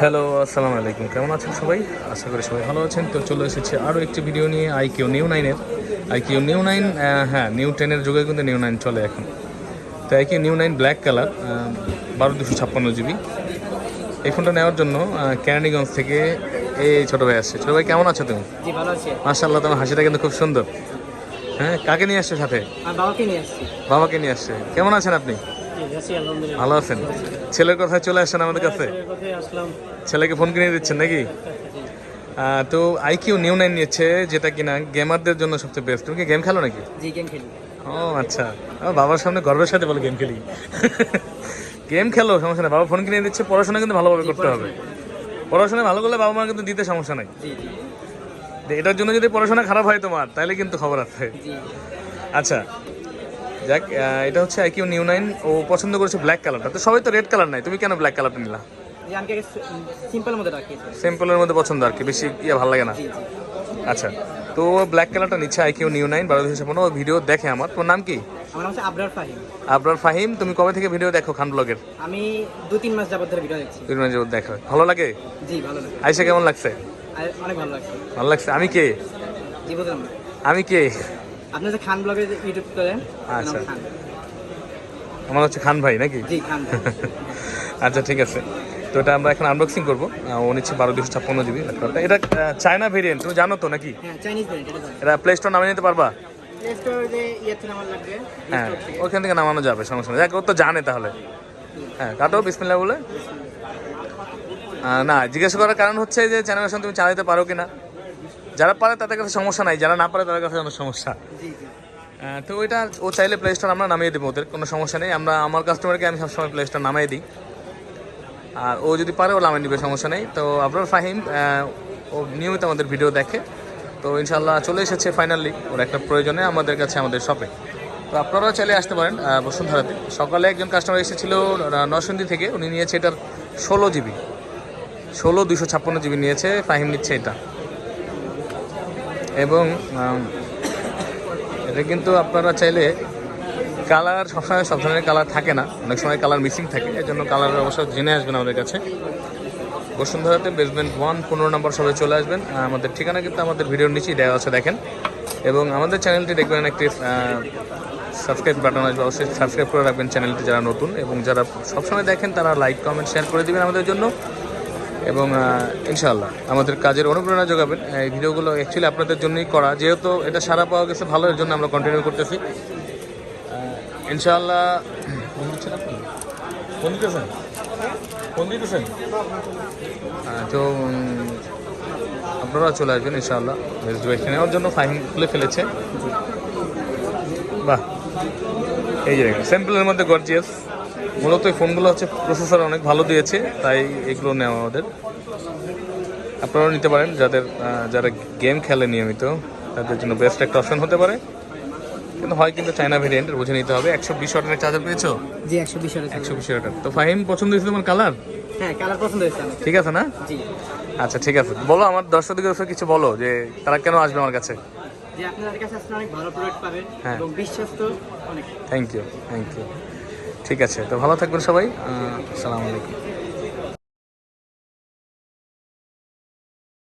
Hello আসসালামু আলাইকুম কেমন আছেন সবাই? আশা করি সবাই ভালো আছেন। তো চলে এসেছে আরও একটি ভিডিও নিয়ে আই কিউ নিউ নাইনের। আই কিউ নিউ নাইন হ্যাঁ নিউ টেনের যুগে কিন্তু নিউ নাইন চলে এখন। তো iQOO Neo nine black colour বারো দুশো ছাপ্পান্ন জিবি। এই ফোনটা নেওয়ার জন্য আহ, কেরানীগঞ্জ থেকে এই ছোটো ভাই আসছে। ছোটো ভাই কেমন আছো তুমি? মার্শাল্লাহ তোমার হাসিটা কিন্তু খুব সুন্দর। হ্যাঁ কাকে নিয়ে আসছো সাথে? বাবাকে নিয়ে আসছি। বাবাকে নিয়ে আসছে। কেমন আছেন আপনি? ভালো আছেন? ছেলের কথা চলে আসছেন আমাদের কাছে? কথায় আসলাম। ছেলেকে ফোন কিনে দিচ্ছেন নাকি? তো আইকিউ নিউ নাইন নিচ্ছে যেটা কিনা গেমারদের জন্য সবচেয়ে বেস্ট তুমি কি গেম খেলো নাকি? জি গেম খেলি। ও আচ্ছা। আমার বাবার সামনে গর্বের সাথে বলো গেম খেলি। গেম খেলো সমস্যা নেই। বাবা ফোন কিনে দিচ্ছে পড়াশোনা কিন্তু ভালোভাবে করতে হবে। পড়াশোনা। ভালো করলে বাবা মার কিন্তু দিতে সমস্যা নাই। এটার জন্য যদি পড়াশোনা খারাপ হয় তোমার তাহলে কিন্তু খবর আছে। আচ্ছা যাক এটা হচ্ছে আইকিউ নিউ নাইন। ও পছন্দ করেছে ব্ল্যাক কালারটা তো সবাই তো রেড কালার নাই। তুমি কেন ব্ল্যাক কালারটা নিলা? সিম্পলের মধ্যে পছন্দ আর কি। বেশি ইয়ে ভালো লাগে না। আচ্ছা। তো ব্ল্যাক কালারটা নিচ্ছে আইকিউ নিউ নাইন বারো দুশো ছাপ্পান্ন ও ভিডিও দেখে আমার। তোমার নাম কি? আবরার ফাহিম। আবরার ফাহিম তুমি কবে থেকে ভিডিও দেখো খান ব্লগের আমি দু তিন মাস যাবত ধরে ভিডিও দেখছি। দুই মাস যাবত দেখো। ভালো লাগে? জি ভালো লাগে। আইসা কেমন লাগছে? অনেক ভালো লাগছে। ভালো লাগছে। আমি কে? আমি কে? আপনি যে খান ব্লগে ইউটিউব করেন আচ্ছা। আমার হচ্ছে খান ভাই নাকি? জি খান আচ্ছা ঠিক আছে। তো এটা আমরা এখন আনবক্সিং করব। ও নিচ্ছে বারো দুশো ছাপ্পান্ন জিবি ল্যাপটপটা এটা চায়না ভেরিয়েন্ট তুমি জানো তো নাকি? হ্যাঁ এটা প্লে স্টোর নামে নিতে পারবা? ইয়ে হ্যাঁ ওখান থেকে নামানো যাবে সমস্যা নেই। ও তো জানে তাহলে। হ্যাঁ কাটো বিসমিল্লা বলে। না জিজ্ঞাসা করার কারণ হচ্ছে যে চ্যানেলেশন তুমি চালাতে পারো কিনা? যারা পারে তাদের কাছে সমস্যা নাই যারা না পারে তাদের কাছে অনেক সমস্যা। তো ওইটা ও চাইলে প্লে স্টোর আমরা নামিয়ে দেবো ওদের কোনো সমস্যা নেই। আমরা আমার কাস্টমারকে আমি সবসময় প্লে স্টোর নামিয়ে দিই। আর ও যদি পারে ও নামিয়ে নিবে সমস্যা নেই। তো আপনার ফাহিম ও নিয়মিত আমাদের ভিডিও দেখে। তো ইনশাল্লাহ চলে এসেছে ফাইনালি ওর একটা প্রয়োজনে আমাদের কাছে আমাদের শপে তো আপনারাও চাইলে আসতে পারেন বসুন্ধরাতে। সকালে একজন কাস্টমার এসেছিল নরসিংদী থেকে। উনি নিয়েছে এটার ষোলো জিবি। ষোলো দুশো ছাপ্পান্ন জিবি নিয়েছে ফাহিম নিচ্ছে এটা। এবং এটা কিন্তু আপনারা চাইলে কালার সবসময় সব ধরনের কালার থাকে না। অনেক সময় কালার মিসিং থাকে এই জন্য কালার অবশ্য জেনে আসবেন আমাদের কাছে। বসুন্ধরাতে বেসমেন্ট ওয়ান পনেরো নম্বর সবাই চলে আসবেন। আমাদের ঠিকানা কিন্তু আমাদের ভিডিওর নিচেই দেওয়া আছে, দেখেন। এবং আমাদের চ্যানেলটি দেখবেন, একটি সাবস্ক্রাইব বাটন আসবে। অবশ্যই সাবস্ক্রাইব করে রাখবেন চ্যানেলটি যারা নতুন এবং যারা সবসময় দেখেন, তারা লাইক কমেন্ট শেয়ার করে দেবেন আমাদের জন্য। এবং আহ, ইনশাআল্লাহ আমাদের কাজের অনুপ্রেরণা যোগাবেন। এই ভিডিওগুলো অ্যাকচুয়ালি আপনাদের জন্যই করা। যেহেতু এটা সারা পাওয়া গেছে ভালো এর জন্য আমরা কন্টিনিউ করতেছি। ইনশাআল্লাহ ফোন দিতেছেন? ফোন দিতেছেন? তো আপনারা চলে আসবেন ইনশাআল্লাহ। বেস্ট বাইকটা নেওয়ার জন্য ফাইন খুলে ফেলেছে। বাহ। এই যে স্যাম্পলের মধ্যে গর্জিয়াস মূলত এই ফোনগুলো হচ্ছে প্রসেসর অনেক ভালো দিয়েছে তাই এগুলো নেওয়া আমাদের আপনারাও নিতে পারেন যাদের যারা গেম খেলে নিয়মিত তাদের জন্য বেস্ট একটা অপশন হতে পারে। কিন্তু হয় কিন্তু চায়না ভেরিয়েন্ট বুঝে নিতে হবে। একশো বিশ ওয়াটের চার্জার পেয়েছ? জি একশো বিশ হাজার একশো বিশ ওয়াটের তো ফাহিম পছন্দ হয়েছে তোমার কালার হ্যাঁ কালার পছন্দ হয়েছে ঠিক আছে না? জি। আচ্ছা ঠিক আছে। বলো আমার দর্শকদের কাছে কিছু বলো যে তারা কেন আসবে আমার কাছে? যে আপনাদের কাছে আসলে অনেক ভালো প্রোডাক্ট পাবেন হ্যাঁ। এবং বিশ্বস্ত অনেক। থ্যাংক ইউ থ্যাংক ইউ ঠিক আছে তো ভালো থাকবেন সবাই। আসসালামু আলাইকুম।